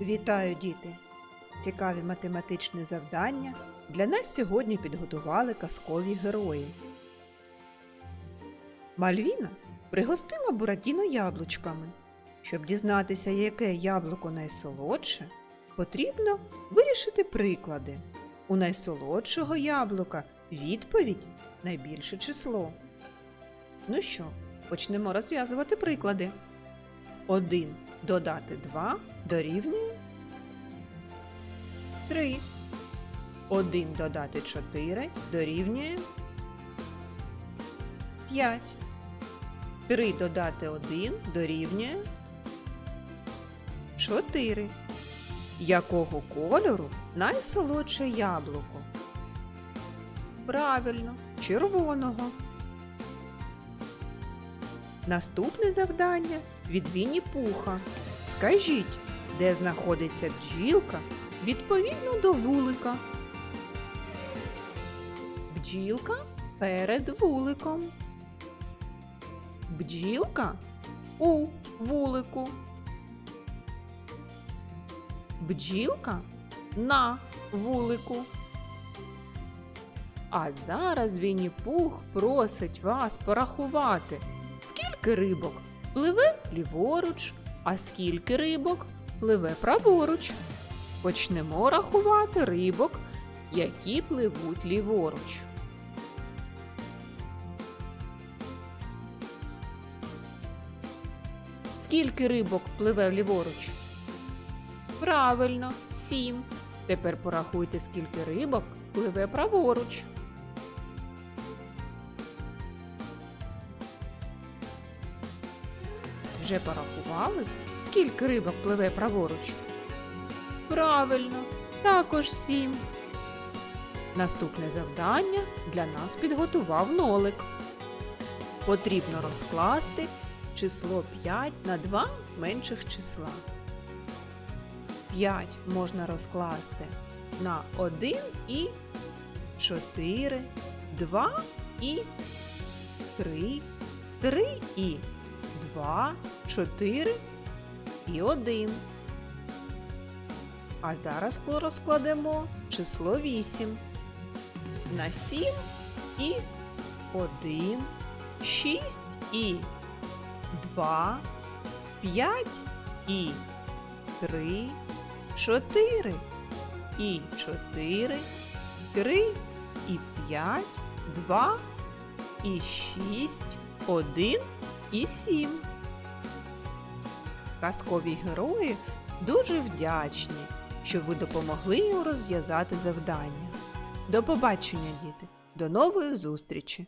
Вітаю, діти! Цікаві математичні завдання для нас сьогодні підготували казкові герої. Мальвіна пригостила Буратіно яблучками. Щоб дізнатися, яке яблуко найсолодше, потрібно вирішити приклади. У найсолодшого яблука відповідь найбільше число. Ну що, почнемо розв'язувати приклади. 1 додати 2 дорівнює 3. 1 додати 4 дорівнює 5. 3 додати 1 дорівнює 4. Якого кольору найсолодше яблуко? Правильно, червоного. Наступне завдання від Вінні Пуха. Скажіть, де знаходиться бджілка відповідно до вулика? Бджілка перед вуликом. Бджілка у вулику. Бджілка на вулику. А зараз Вінні Пух просить вас порахувати, скільки рибок пливе ліворуч, а скільки рибок пливе праворуч. Почнемо рахувати рибок, які пливуть ліворуч. Скільки рибок пливе ліворуч? Правильно, сім. Тепер порахуйте, скільки рибок пливе праворуч. Вже порахували, скільки рибок пливе праворуч? Правильно, також сім. Наступне завдання для нас підготував нолик. Потрібно розкласти число 5 на два менших числа. 5 можна розкласти на 1 і 4, 2 і 3, 3 і 2, 4 і 1. А зараз розкладемо число 8 на 7 і 1, 6 і 2, 5 і 3, 4 і 4, 3 і 5, 2 і 6, 1 і 7. Казкові герої дуже вдячні, що ви допомогли їм розв'язати завдання. До побачення, діти! До нової зустрічі!